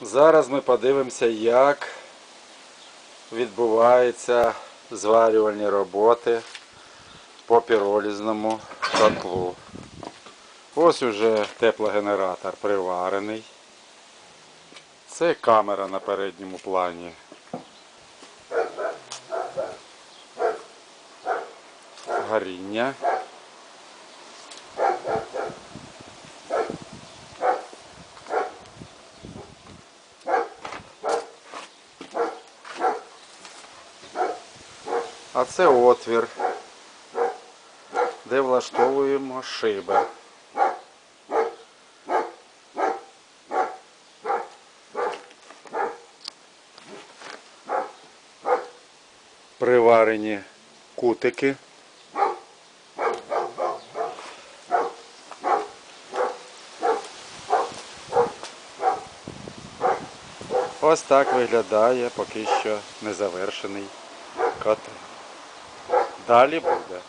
Зараз ми подивимося, як відбуваються зварювальні роботи по піролізному котлу. Ось уже теплогенератор приварений. Це камера на передньому плані. Горіння. А це отвір, де влаштовуємо шиби. Приварені кутики. Ось так виглядає поки що незавершений котел. Далі буде.